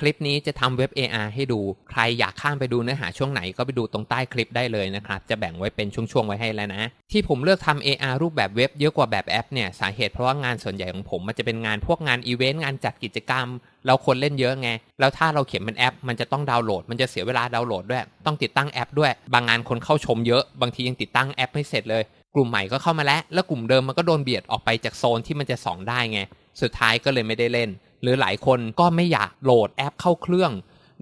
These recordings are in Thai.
คลิปนี้จะทำเว็บ AR ให้ดู ใครอยากข้ามไปดูเนื้อหาช่วงไหนก็ไปดูตรงใต้คลิปได้เลยนะครับ จะแบ่งไว้เป็นช่วงๆไว้ให้แล้วนะ ที่ผมเลือกทำ AR รูปแบบเว็บเยอะกว่าแบบแอปเนี่ยสาเหตุเพราะว่างานส่วนใหญ่ของผมมันจะเป็นงานพวกงานอีเวนต์งานจัดกิจกรรมเราคนเล่นเยอะไง แล้วถ้าเราเขียนเป็นแอป มันจะต้องดาวน์โหลด มันจะเสียเวลาดาวน์โหลดด้วย ต้องติดตั้งแอปด้วย บางงานคนเข้าชมเยอะ บางทียังติดตั้งแอปไม่เสร็จเลย กลุ่มใหม่ก็เข้ามาแล้ว แล้วกลุ่มเดิมมันก็โดนเบียดออกไปจากโซนที่มันจะส่องได้ไง สุดท้ายก็เลยไม่ได้เล่น หรือหลายคนก็ไม่อยากโหลดแอปเข้าเครื่อง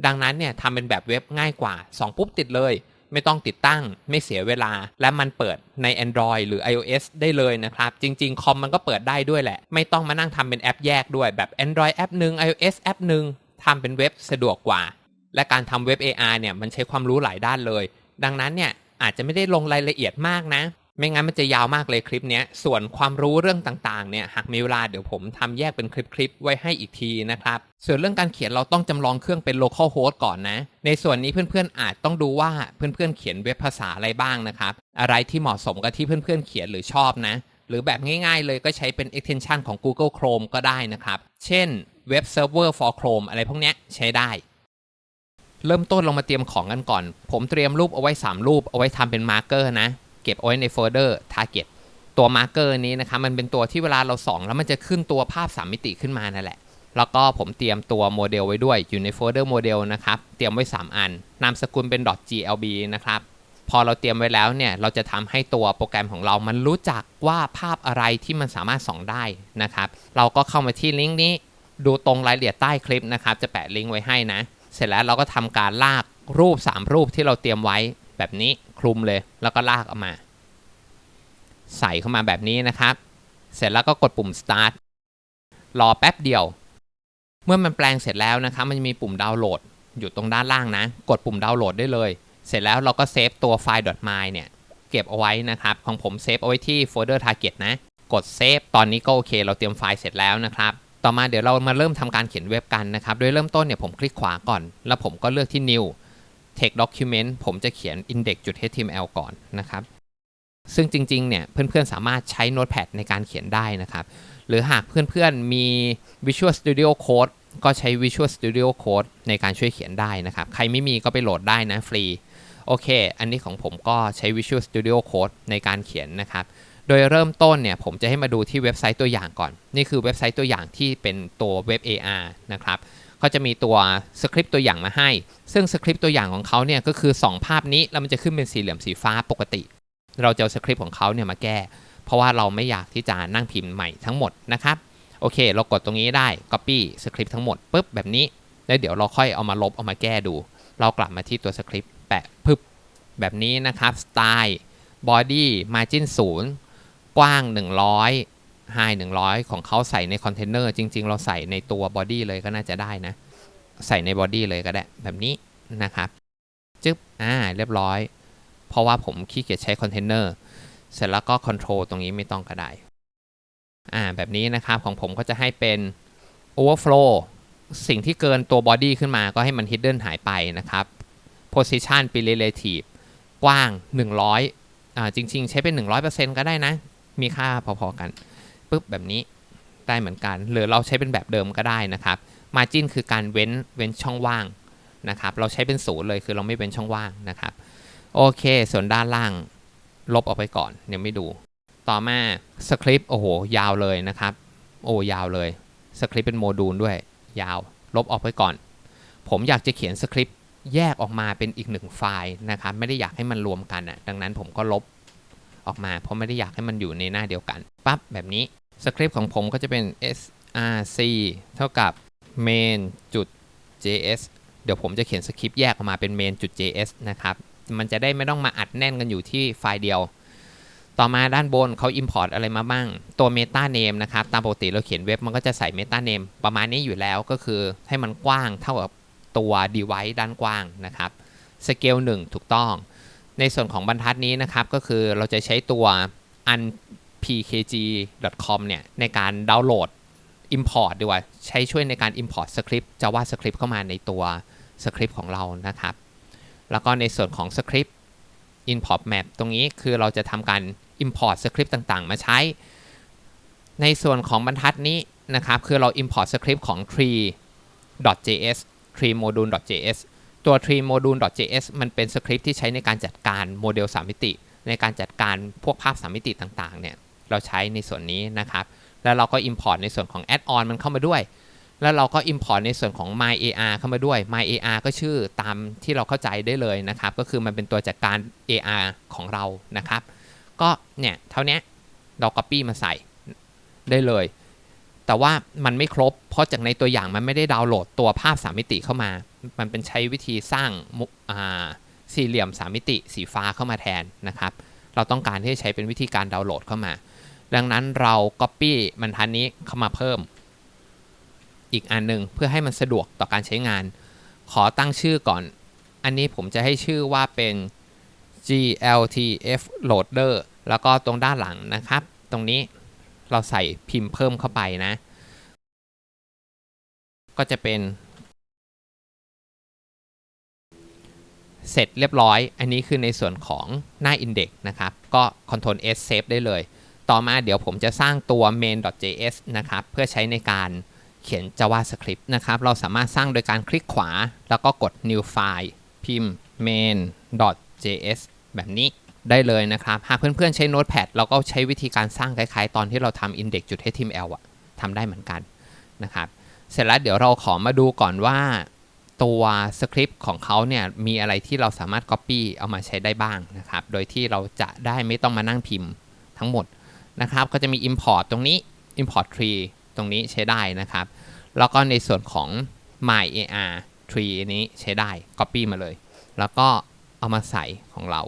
ดังนั้นเนี่ยทำเป็นแบบเว็บง่ายกว่าสองปุ๊บติดเลย ไม่ต้องติดตั้ง ไม่เสียเวลา และมันเปิดใน Android หรือ iOS ได้เลยนะครับ จริง ๆ คอมมันก็เปิดได้ด้วยแหละ ไม่ต้องมานั่งทำเป็นแอปแยกด้วยแบบ Android แอปหนึ่ง iOS แอปหนึ่งทำเป็นเว็บสะดวกกว่า และการทำเว็บ AR เนี่ยมันใช้ความรู้หลายด้านเลย ดังนั้นเนี่ยอาจจะไม่ได้ลงรายละเอียดมากนะ ไม่งั้นมันจะยาวมากเลยคลิปนี้ส่วนความรู้เรื่องต่างๆ เนี่ยหากมีเวลาเดี๋ยวผมทำแยกเป็นคลิปๆ ไว้ให้อีกทีนะครับ ส่วนเรื่องการเขียนเราต้องจำลองเครื่องเป็น local host ก่อนนะ ในส่วนนี้เพื่อนๆอาจต้องดูว่าเพื่อนๆเขียนเว็บภาษาอะไรบ้างนะครับ อะไรที่เหมาะสมกับที่เพื่อนๆเขียนหรือชอบนะ หรือแบบง่ายๆ เลยก็ใช้เป็น extension ของ Google Chrome ก็ได้นะครับ เช่น Web Server for Chrome อะไรพวกเนี้ยใช้ได้เริ่มต้นลงมาเตรียมของกันก่อน ผมเตรียมรูปเอาไว้ 3 รูปเอาไว้ทำเป็นมาร์กเกอร์นะ เก็บเอาไว้ในโฟลเดอร์ target ตัวมาร์กเกอร์นี้นะครับมันเป็นตัวที่เวลาเราส่อง แล้วมันจะขึ้นตัวภาพ 3 มิติขึ้นมานั่นแหละ แล้วก็ผมเตรียมตัวโมเดลไว้ด้วยอยู่ในโฟลเดอร์โมเดลนะครับ เตรียมไว้ 3 อัน นามสกุลเป็น .glb นะครับ พอเราเตรียมไว้แล้วเนี่ย เราจะทำให้ตัวโปรแกรมของเรามันรู้จักว่าภาพอะไรที่มันสามารถส่องได้นะครับ เราก็เข้ามาที่ลิงก์นี้ ดูตรงรายละเอียดใต้คลิปนะครับ จะแปะลิงก์ไว้ให้นะ เสร็จแล้วเราก็ทำการลากรูป 3 รูปที่เราเตรียมไว้แบบนี้คลุมเลย แล้วก็ลากออกมา ใส่เข้ามาแบบนี้นะครับ เสร็จแล้วก็กดปุ่ม start รอแป๊บเดียว เมื่อมันแปลงเสร็จแล้วนะครับ มันจะมีปุ่มดาวน์โหลด อยู่ตรงด้านล่างนะ กดปุ่มดาวน์โหลดได้เลย เสร็จแล้วเราก็เซฟตัวไฟล์ .my เนี่ย เก็บเอาไว้นะครับ ของผมเซฟเอาไว้ที่โฟลเดอร์ target นะ กดเซฟ ตอนนี้ก็โอเค เราเตรียมไฟล์เสร็จแล้วนะครับ ต่อมาเดี๋ยวเรามาเริ่มทำการเขียนเว็บกันนะครับ โดยเริ่มต้นเนี่ยผมคลิกขวาก่อน แล้วผมก็เลือกที่ new text document ผมจะเขียน index.html ก่อนนะครับ ซึ่งจริงๆ เนี่ยเพื่อนๆ สามารถใช้ Notepad ในการเขียนได้นะครับ หรือหากเพื่อนๆ มี Visual Studio Code ก็ใช้ Visual Studio Code ในการช่วยเขียนได้นะครับ ใครไม่มีก็ไปโหลดได้นะฟรี โอเค อันนี้ของผมก็ใช้ Visual Studio Code ในการเขียนนะครับ โดยเริ่มต้นเนี่ยผมจะให้มาดูที่เว็บไซต์ตัวอย่างก่อน นี่คือเว็บไซต์ตัวอย่างที่เป็นตัวเว็บ AR นะครับ เขาจะมีตัวสคริปต์ตัวอย่างมาให้ ซึ่งสคริปต์ตัวอย่างของเขาเนี่ยก็คือ 2 ภาพนี้แล้วมันจะขึ้นเป็นสี่เหลี่ยมสีฟ้าปกติ เราจะเอาสคริปต์ของเขาเนี่ยมาแก้ เพราะว่าเราไม่อยากที่จะนั่งพิมพ์ใหม่ทั้งหมดนะครับโอเค เรากดตรงนี้ได้ Copy สคริปต์ทั้งหมดปุ๊บแบบนี้แล้วเดี๋ยวเราค่อยเอามาลบเอามาแก้ดู เรากลับมาที่ตัวสคริปต์แปะปึ๊บแบบนี้นะครับ Style Body Margin 0กว้าง 100 High 100ของเขาใส่ในคอนเทนเนอร์จริง ๆ เราใส่ในตัว Body เลยก็น่าจะได้นะ ใส่ใน Body เลยก็ได้ แบบนี้นะครับจึ๊บอ่าเรียบร้อย เพราะว่าผมขี้เกียจใช้คอนเทนเนอร์เสร็จแล้วก็ Control ตรงนี้ไม่ต้องก็ได้อ่าแบบนี้นะครับของผมก็จะให้เป็น Overflow สิ่งที่เกินตัว Body ขึ้นมาก็ให้มัน Hidden หายไปนะครับ Position เป็น Relative กว้าง 100อ่าจริง ๆ ใช้เป็น 100%ก็ได้นะ มีค่าพอๆกัน ปุ๊บแบบนี้ได้เหมือนกัน หรือเราใช้เป็นแบบเดิมก็ได้นะครับ Margin คือการเว้นเว้นช่องว่างนะครับ เราใช้เป็นศูนย์เลยคือเราไม่เว้นช่องว่างนะครับ โอเค ส่วนด้านล่างลบออกไปก่อนยังไม่ดู ต่อมาสคริปต์โอ้โหยาวเลยนะครับ โอ้ยาวเลยสคริปต์เป็นโมดูลด้วย ยาว ลบออกไปก่อน ผมอยากจะเขียนสคริปต์แยกออกมาเป็นอีกหนึ่งไฟล์นะครับ ไม่ได้อยากให้มันรวมกันอะดังนั้นผมก็ลบออกมา เพราะไม่ได้อยากให้มันอยู่ในหน้าเดียวกันปั๊บแบบนี้ สคริปต์ของผมก็จะเป็น src เท่ากับ main จุด js เดี๋ยวผมจะเขียนสคริปต์แยกออกมาเป็น main.js นะครับ มันจะได้ไม่ต้องมาอัดแน่นกันอยู่ที่ไฟล์เดียว ต่อมาด้านบนเขา import อะไรมาบ้าง ตัว meta name นะครับ ตามปกติเราเขียนเว็บมันก็จะใส่ meta name ประมาณนี้อยู่แล้วก็คือให้มันกว้างเท่ากับตัว device ด้านกว้างนะครับ scale 1 ถูกต้อง ในส่วนของบรรทัดนี้นะครับ ก็คือเราจะใช้ตัว pkg com เนี่ยในการดาวน์โหลด import ดีกว่าใช้ช่วยในการ import สคริปต์ JavaScript เข้ามาในตัวสคริปต์ของเรานะครับ แล้วก็ในส่วนของสคริปต์ import map ตรงนี้คือเราจะทำการ import สคริปต์ต่างๆ มาใช้ ในส่วนของบรรทัดนี้นะครับ คือเรา import สคริปต์ของ tree.js tree module.js ตัว tree module.js มันเป็นสคริปต์ที่ใช้ในการจัดการโมเดล 3 มิติ ในการจัดการพวกภาพ 3 มิติต่างๆเนี่ย เราใช้ในส่วนนี้นะครับ แล้วเราก็ import ในส่วนของ add-on มันเข้ามาด้วย แล้วเราก็ import ในส่วนของ myAR เข้ามาด้วย myAR ก็ชื่อตามที่เราเข้าใจได้เลยนะครับ ก็คือมันเป็นตัวจัดการ AR ของเรานะครับ ก็เนี่ยเท่านี้เรา copy มาใส่ได้เลย แต่ว่ามันไม่ครบ เพราะจากในตัวอย่างมันไม่ได้ดาวน์โหลดตัวภาพ 3 มิติเข้ามา มันเป็นใช้วิธีสร้างสี่เหลี่ยม 3 มิติสีฟ้าเข้ามาแทนนะครับ เราต้องการที่จะใช้เป็นวิธีการดาวน์โหลดเข้ามา ดังนั้นเรา Copy บรรทัดนี้เข้ามาเพิ่ม อีกอันหนึ่งเพื่อให้มันสะดวกต่อการใช้งาน ขอตั้งชื่อก่อน อันนี้ผมจะให้ชื่อว่าเป็น gltf loader แล้วก็ตรงด้านหลังนะครับ ตรงนี้เราใส่พิมพ์เพิ่มเข้าไปนะ ก็จะเป็น เสร็จเรียบร้อย อันนี้คือในส่วนของหน้า Index นะครับ ก็ Ctrl S Save ได้เลย ต่อมาเดี๋ยวผมจะสร้างตัว main.js นะครับ เพื่อใช้ในการเขียน JavaScript นะครับ เราสามารถสร้างโดยการคลิกขวา แล้วก็กด new file พิมพ์ main.js แบบนี้ได้เลยนะครับ หากเพื่อนๆใช้ Notepad เราก็ใช้วิธีการสร้างคล้ายๆ ตอนที่เราทำ index.html อะทำได้เหมือนกันนะครับ เสร็จแล้วเดี๋ยวเราขอมาดูก่อนว่า ตัวสคริปต์ของเขาเนี่ยมีอะไรที่เราสามารถ Copy เอามาใช้ได้บ้างนะครับ โดยที่เราจะได้ไม่ต้องมานั่งพิมพ์ทั้งหมดนะครับ ก็จะมี Import ตรงนี้ Import tree ตรงนี้ใช้ได้นะครับ แล้วก็ในส่วนของ myar tree นี้ใช้ได้ Copy มาเลย แล้วก็เอามาใส่ของเรา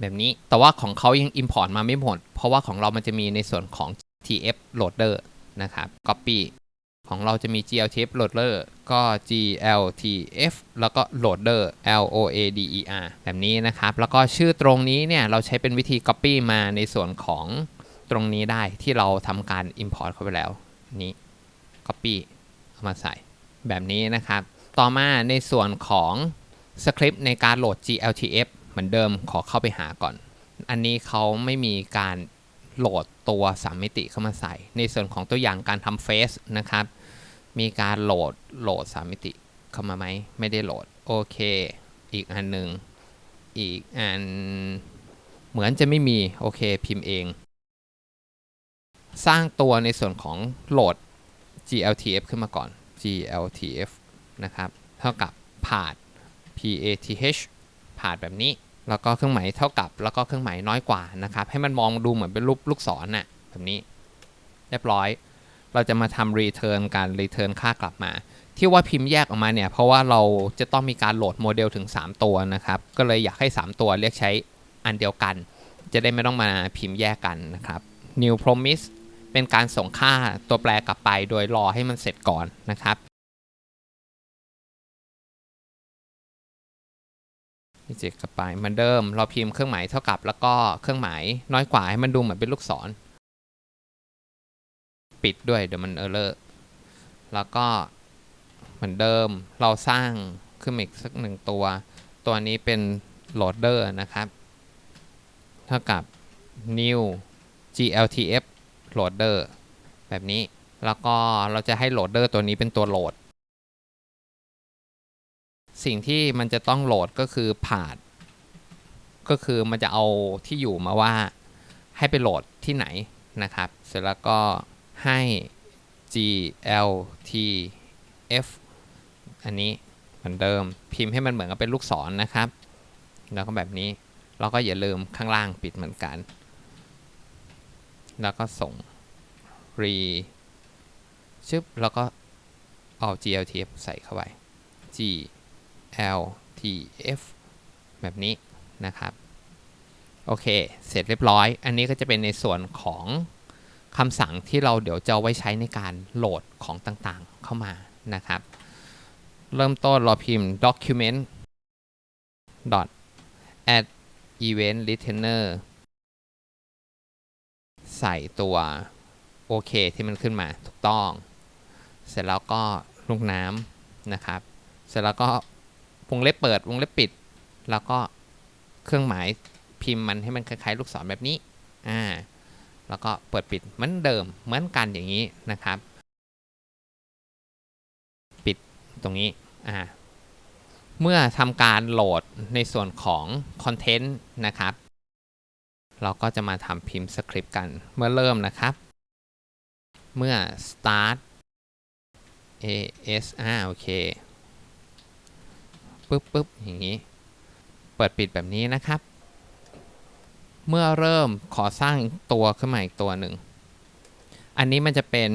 แบบนี้แต่ว่าของเขายัง Import มาไม่หมด เพราะว่าของเรามันจะมีในส่วนของ tf loader นะครับ Copy ของเราจะมี gltf loader ก็ gltf แล้วก็ loader l o a d e r แบบนี้นะครับ แล้วก็ชื่อตรงนี้เนี่ย เราใช้เป็นวิธี copy มาในส่วนของตรงนี้ได้ที่เราทำการ import เข้าไปแล้ว นี้ copy เอามาใส่แบบนี้นะครับ ต่อมาในส่วนของสคริปต์ในการโหลด gltf เหมือนเดิมขอเข้าไปหาก่อน อันนี้เขาไม่มีการโหลดตัว3มิติเข้ามาใส่ ในส่วนของตัวอย่างการทำเฟซนะครับ มีการโหลดโหลด3มิติเข้ามาไหมไม่ได้โหลดโอเค อีกอันหนึ่งอีกอันเหมือนจะไม่มีโอเคพิมพ์เอง สร้างตัวในส่วนของโหลด gltf ขึ้นมาก่อน gltf นะครับ เท่ากับพาด path พาดแบบนี้ แล้วก็เครื่องหมายเท่ากับแล้วก็เครื่องหมายน้อยกว่านะครับ ให้มันมองดูเหมือนเป็นรูปลูกศรน่ะแบบนี้ เรียบร้อย เราจะมาทำ return การ return ค่ากลับมา ที่ว่าพิมพ์แยกออกมาเนี่ย เพราะว่าเราจะต้องมีการโหลดโมเดลถึง 3 ตัวนะครับ ก็เลยอยากให้ 3 ตัวเรียกใช้อันเดียวกัน จะได้ไม่ต้องมาพิมพ์แยกกันนะครับ new promise เป็นการส่งค่าตัวแปรกลับไปโดยรอให้มันเสร็จก่อนนะครับเจกลับไปเหมือนเดิม เราพิมพ์เครื่องหมายเท่ากับแล้วก็เครื่องหมายน้อยกว่าให้มันดูเหมือนเป็นลูกศร ปิดด้วยเดี๋ยวมันเออร์เลอร์แล้วก็เหมือนเดิมเราสร้างขึ้นอีกสักหนึ่งตัว ตัวนี้เป็นโหลดเดอร์นะครับ เท่ากับ new gltf loader แบบนี้ แล้วก็เราจะให้โหลดเดอร์ตัวนี้เป็นตัวโหลด สิ่งที่มันจะต้องโหลดก็คือผ่านก็คือมันจะเอาที่อยู่มาว่าให้ไปโหลดที่ไหนนะครับ เสร็จแล้วก็ ให้ gltf อันนี้เหมือนเดิม พิมพ์ให้มันเหมือนกับเป็นลูกศรนนะครับ แล้วก็แบบนี้เราก็อย่าลืมข้างล่างปิดเหมือนกัน แล้วก็ส่ง re ชึบแล้วก็เอา gltf ใส่เข้าไป gltf แบบนี้นะครับ โอเค เสร็จเรียบร้อย อันนี้ก็จะเป็นในส่วนของ คำสั่งที่เราเดี๋ยวจะไว้ใช้ในการโหลดของต่างๆเข้ามานะครับ เริ่มต้นเราพิมพ์ document dot add event listener ใส่ตัวโอเคที่มันขึ้นมาถูกต้อง เสร็จแล้วก็ลูกน้ำนะครับ เสร็จแล้วก็วงเล็บเปิดวงเล็บปิด แล้วก็เครื่องหมายพิมพ์มันให้มันคล้ายๆ ลูกศรแบบนี้ อ่า แล้วก็เปิดปิดเหมือนเดิมเหมือนกันอย่างนี้นะครับ ปิดตรงนี้อ่าเมื่อทำการโหลดในส่วนของคอนเทนต์นะครับ เราก็จะมาทำพิมพ์สคริปต์กันเมื่อเริ่มนะครับ เมื่อ start as อ่าโอเคปึ๊บปึ๊บอย่างนี้ เปิดปิดแบบนี้นะครับ เมื่อเริ่มขอสร้างตัวขึ้นมาอีกตัวหนึ่ง อันนี้มันจะเป็น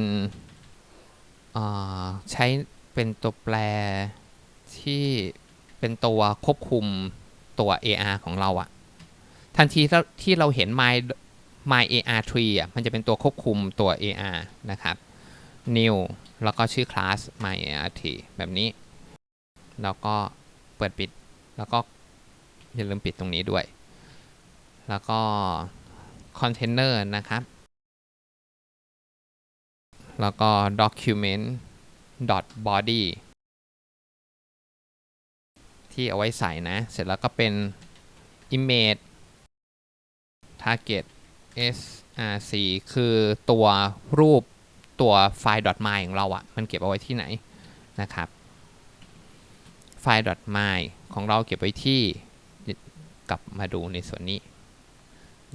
ใช้เป็นตัวแปรที่เป็นตัวควบคุมตัว AR ของเราอะทันทีที่เราเห็น my my AR tree อะมันจะเป็นตัวควบคุมตัว AR นะครับ new แล้วก็ชื่อ class my AR tree แบบนี้ แล้วก็เปิดปิด แล้วก็อย่าลืมปิดตรงนี้ด้วย แล้วก็ container นะครับ แล้วก็ document dot body ที่เอาไว้ใส่นะ เสร็จแล้วก็เป็น image target src คือตัวรูปตัวไฟล์ .my ของเราอะมันเก็บเอาไว้ที่ไหนนะครับ ไฟล์ .my ของเราเก็บไว้ที่กลับมาดูในส่วนนี้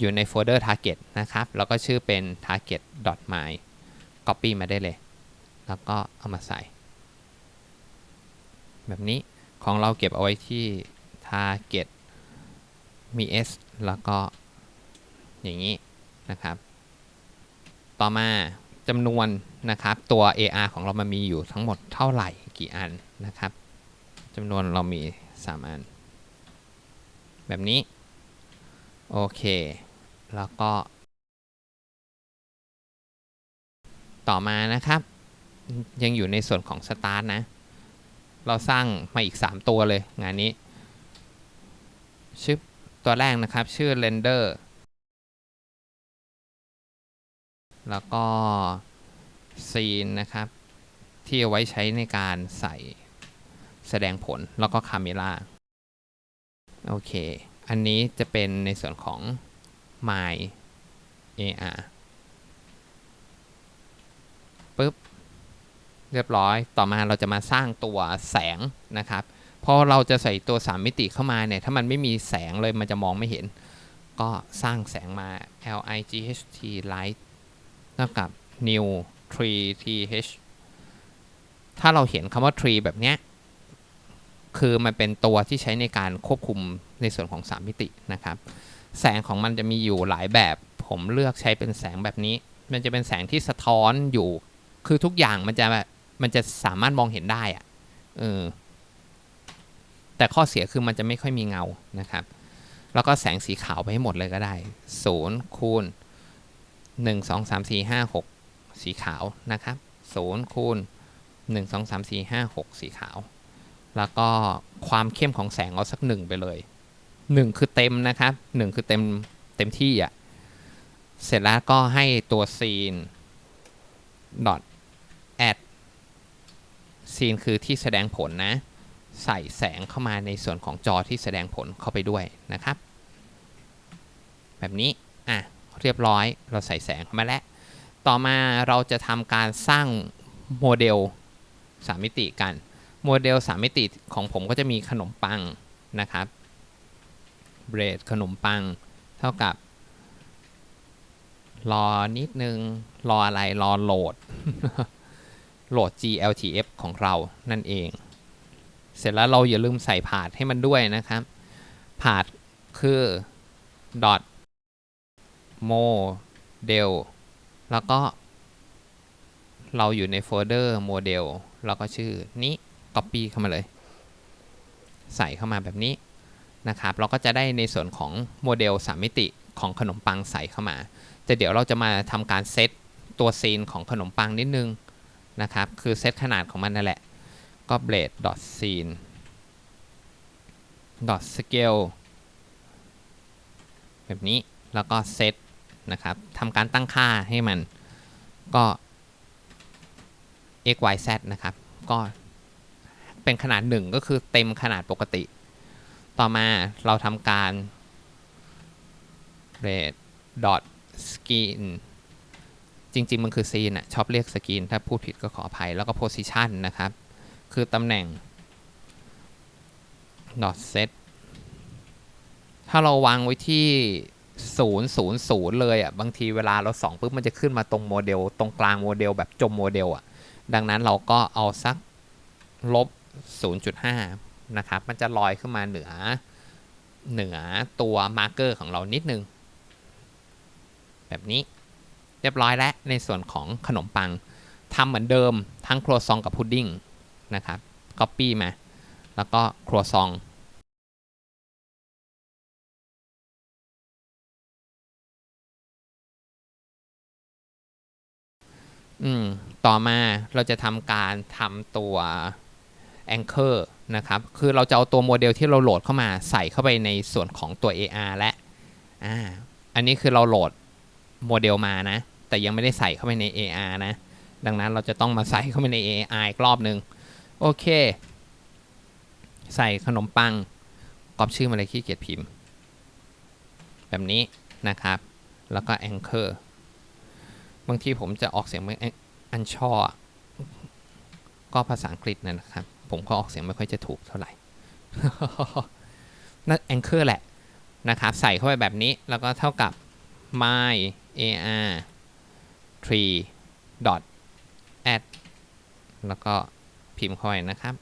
อยู่ในโฟลเดอร์ target นะครับ แล้วก็ชื่อเป็น target .my copy มาได้เลย แล้วก็เอามาใส่ แบบนี้ของเราเก็บเอาไว้ที่ target มี s แล้วก็อย่างนี้นะครับ ต่อมาจำนวนนะครับตัว AR ของเรามันมีอยู่ทั้งหมดเท่าไหร่กี่อันนะครับจำนวนเรามี 3 อัน แบบนี้ โอเค แล้วก็ ต่อมานะครับ ยังอยู่ในส่วนของ Start นะ เราสร้างมาอีก 3 ตัวเลยงานนี้ชื่อตัวแรกนะครับ ชื่อ Render แล้วก็ซีนนะครับ ที่เอาไว้ใช้ในการใส่แสดงผลแล้วก็คาเมล่าโอเค อันนี้จะเป็นในส่วนของ my AR ปึ๊บ เรียบร้อย ต่อมาเราจะมาสร้างตัวแสงนะครับ พอเราจะใส่ตัว 3 มิติเข้ามาเนี่ย ถ้ามันไม่มีแสงเลยมันจะมองไม่เห็น ก็สร้างแสงมา L I G H T light เท่ากับ new tree th ถ้าเราเห็นคำว่า tree แบบเนี้ย คือมันเป็นตัวที่ใช้ในการควบคุมในส่วนของ 3 มิตินะครับ แสงของมันจะมีอยู่หลายแบบ ผมเลือกใช้เป็นแสงแบบนี้ มันจะเป็นแสงที่สะท้อนอยู่ คือทุกอย่างมันจะมันจะสามารถมองเห็นได้อะเออแต่ข้อเสียคือมันจะไม่ค่อยมีเงานะครับ แล้วก็แสงสีขาวไปให้หมดเลยก็ได้0คูณ1 2 3 4 5 6สีขาวนะครับ0คูณ1 2 3 4 5 6สีขาว แล้วก็ความเข้มของแสงเอาสักหนึ่งไปเลย 1 คือเต็มนะครับ1คือเต็มเต็มที่อะเสร็จแล้วก็ให้ตัวซีน dot add ซีนคือที่แสดงผลนะ ใส่แสงเข้ามาในส่วนของจอที่แสดงผลเข้าไปด้วยนะครับ แบบนี้ อะ เรียบร้อยเราใส่แสงเข้ามาแล้ว ต่อมาเราจะทำการสร้างโมเดล3มิติกัน โมเดล3มิติของผมก็จะมีขนมปังนะครับ เบรดขนมปัง เท่ากับ รอนิดนึง รออะไรรอโหลด โหลด gltf ของเรานั่นเอง เสร็จแล้วเราอย่าลืมใส่ผาดให้มันด้วยนะครับผาดคือ dot โมเดลแล้วก็ เราอยู่ในโฟลเดอร์โมเดลแล้วก็ชื่อนี้ Copy เข้ามาเลย ใส่เข้ามาแบบนี้ นะครับเราก็จะได้ในส่วนของโมเดล 3 มิติของขนมปังใส่เข้ามา แต่เดี๋ยวเราจะมาทำการเซตตัวซีนของขนมปังนิดนึงนะครับ คือเซตขนาดของมันนั่นแหละ ก็ blade dot scene dot scale แบบนี้แล้วก็เซตนะครับทำการตั้งค่าให้มันก็ x y z นะครับ ก็เป็นขนาด 1 ก็คือเต็มขนาดปกติ ต่อมาเราทำการ red dot skin จริง ๆ มันคือ scene อะชอบเรียก skin ถ้าพูดผิดก็ขออภัย แล้วก็ position นะครับ คือตำแหน่ง dot set ถ้าเราวางไว้ที่ 0 0 0 เลยอะ บางทีเวลาเราส่องปุ๊บมันจะขึ้นมาตรงโมเดล ตรงกลางโมเดลแบบจมโมเดลอะ ดังนั้นเราก็เอาสักลบ 0.5 นะครับ มันจะลอยขึ้นมาเหนือเหนือตัวมาร์เกอร์ของเรานิดนึง แบบนี้เรียบร้อยแล้วในส่วนของขนมปังทำเหมือนเดิมทั้งครัวซองกับพุดดิ้งนะครับ Copy มา แล้วก็ครัวซองอืม ต่อมาเราจะทำการทำตัว Anchor นะครับ คือเราจะเอาตัวโมเดลที่เราโหลดเข้ามาใส่เข้าไปในส่วนของตัว AR และอ่าอันนี้คือเราโหลดโมเดลมานะ แต่ยังไม่ได้ใส่เข้าไปใน AR นะ ดังนั้นเราจะต้องมาใส่เข้าไปใน AI อีกรอบหนึ่งโอเค ใส่ขนมปังก๊อปชื่อมาเลยขี้เกียจพิมพ์ แบบนี้นะครับ แล้วก็ Anchor บางทีผมจะออกเสียงไม่อันชอก็ภาษาอังกฤษนะครับ ผมก็ออกเสียงไม่ค่อยจะถูกเท่าไหร่นั่น Anchor แหละนะครับใส่เข้าไปแบบนี้แล้วก็เท่ากับ my ar tree dot add แล้วก็พิมพ์เข้าไปนะครับ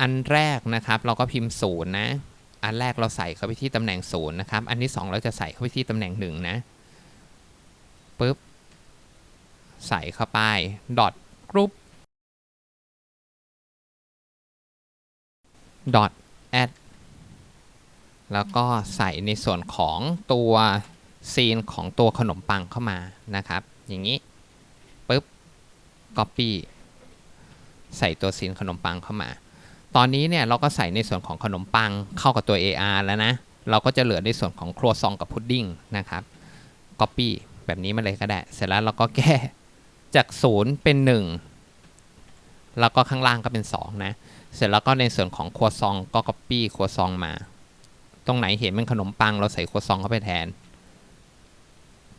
อันแรกนะครับเราก็พิมพ์ศูนย์นะ อันแรกเราใส่เข้าไปที่ตำแหน่งศูนย์นะครับ อันที่สองเราจะใส่เข้าไปที่ตำแหน่งหนึ่งนะปุ๊บ ใส่เข้าไป dot group dot add แล้วก็ใส่ในส่วนของตัวซีนของตัวขนมปังเข้ามานะครับ อย่างนี้ปุ๊บ copy ใส่ตัวซีนขนมปังเข้ามา ตอนนี้เนี่ยเราก็ใส่ในส่วนของขนมปังเข้ากับตัว AR แล้วนะ เราก็จะเหลือในส่วนของครัวซองกับพุดดิ้งนะครับ copy แบบนี้มาเลยก็ได้ เสร็จแล้วเราก็แก้จาก 0 เป็น 1 แล้วก็ข้างล่างก็เป็น 2 นะ เสร็จแล้วก็ในส่วนของครัวซองก็ copy ครัวซองมา ตรงไหนเห็นเป็นขนมปังเราใส่ครัวซองเข้าไปแทน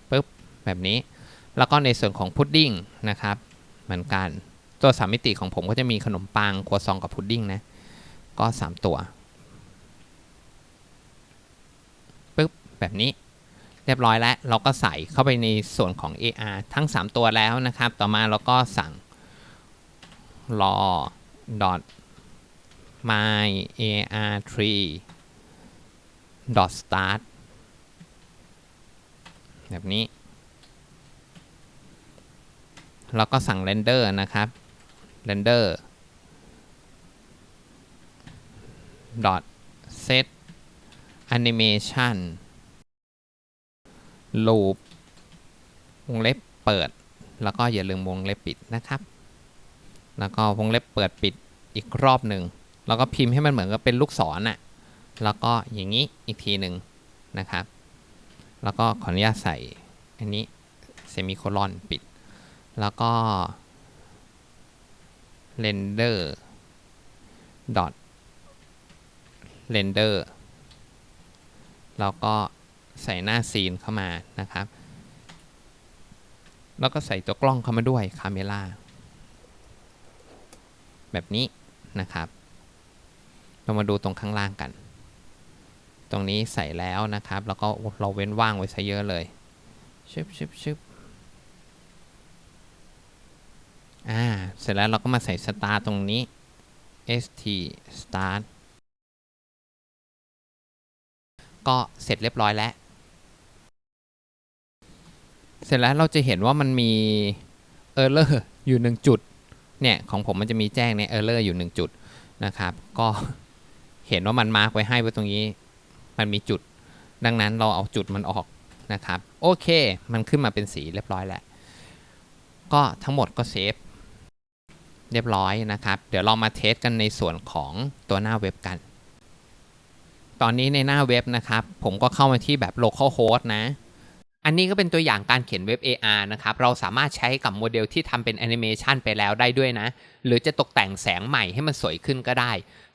ปุ๊บแบบนี้ แล้วก็ในส่วนของพุดดิ้งนะครับ เหมือนกัน ตัวสามมิติของผมก็จะมีขนมปังครัวซองกับพุดดิ้งนะ ก็ 3 ตัวปุ๊บแบบนี้เรียบร้อยแล้ว เราก็ใส่เข้าไปในส่วนของ AR ทั้ง 3 ตัวแล้วนะครับ ต่อมาเราก็สั่งรอ dot my ar tree dot start แบบนี้ แล้วก็สั่ง render นะครับ render dot set animation loop วงเล็บเปิด แล้วก็อย่าลืมวงเล็บปิดนะครับ แล้วก็วงเล็บเปิดปิดอีกรอบหนึ่ง แล้วก็พิมพ์ให้มันเหมือนกับเป็นลูกศรน่ะแล้วก็อย่างนี้อีกทีหนึ่งนะครับ แล้วก็ขออนุญาตใส่อันนี้เซมิโคลอนปิด แล้วก็ render dot render แล้วก็ใส่หน้าซีนเข้ามานะครับ แล้วก็ใส่ตัวกล้องเข้ามาด้วยคาเมล่าแบบนี้นะครับ เรามาดูตรงข้างล่างกัน ตรงนี้ใส่แล้วนะครับ แล้วก็เราเว้นว่างไว้ซะเยอะเลยชึบชึบชึบอ่า เสร็จแล้วเราก็มาใส่สตาร์ตรงนี้ st start ก็เสร็จเรียบร้อยแล้ว เสร็จแล้วเราจะเห็นว่ามันมี error อยู่หนึ่งจุด เนี่ย ของผมมันจะมีแจ้งเนี่ย error อยู่หนึ่งจุดนะครับ ก็ เห็นว่ามันมาร์กไว้ให้ไว้ตรงนี้ มันมีจุด ดังนั้นเราเอาจุดมันออกนะครับ โอเค มันขึ้นมาเป็นสีเรียบร้อยแล้ว ก็ทั้งหมดก็เซฟเรียบร้อยนะครับ เดี๋ยวเรามาเทสกันในส่วนของตัวหน้าเว็บกัน ตอนนี้ในหน้าเว็บนะครับ ผมก็เข้ามาที่แบบ localhost นะ อันนี้ก็เป็นตัวอย่างการเขียนเว็บ AR นะครับ เราสามารถใช้กับโมเดลที่ทำเป็นแอนิเมชันไปแล้วได้ด้วยนะ หรือจะตกแต่งแสงใหม่ให้มันสวยขึ้นก็ได้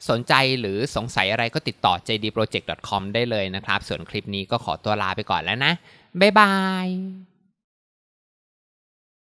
สนใจหรือสงสัยอะไรก็ติดต่อ jdproject.com ได้เลยนะครับ ส่วนคลิปนี้ก็ขอตัวลาไปก่อนแล้วนะ บ๊ายบาย